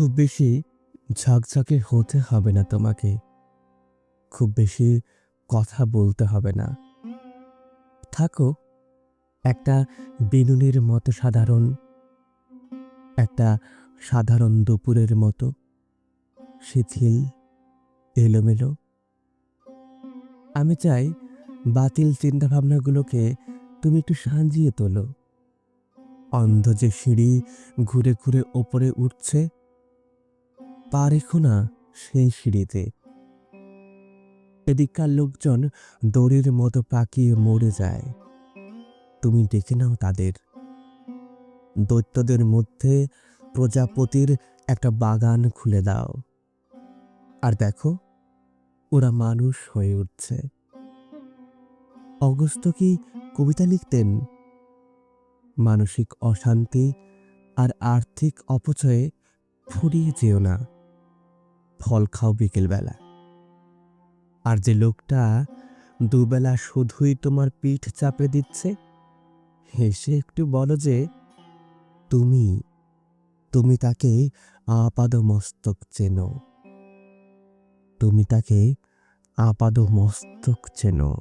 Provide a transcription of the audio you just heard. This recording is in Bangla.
খুব বেশি ঝকঝকে হতে হবে না তোমাকে। খুব বেশি কথা বলতে হবে না। থাকো। একটা বিনুনির মতো সাধারণ, একটা সাধারণ দুপুরের মতো শিথিল, এলোমেলো। আমি চাই বাতিল চিন্তাভাবনাগুলোকে তুমি একটু সাজিয়ে তোলো। অন্ধ যে সিঁড়ি ঘুরে ঘুরে ওপরে উঠছে পা রেখো না সেই সিঁড়িতে। এদিককার লোকজন দড়ির মতো পাকিয়ে মরে যায়। তুমি ডেকে নাও তাদের। দৈত্যদের মধ্যে প্রজাপতির একটা বাগান খুলে দাও। আর দেখো, ওরা মানুষ হয়ে উঠছে। অগস্ত কি কবিতা লিখতেন? মানসিক অশান্তি আর আর্থিক অপচয়ে ফুরিয়ে যেও না। ফল খাও বিকেলবেলা। আর যে লোকটা দুবেলা শুধুই তোমার পিঠ চাপে দিচ্ছে, হেসে একটু বলো যে, তুমি তুমি তাকে আপাদ মস্তক চেনো। তুমি তাকে আপাদ মস্তক চেনো।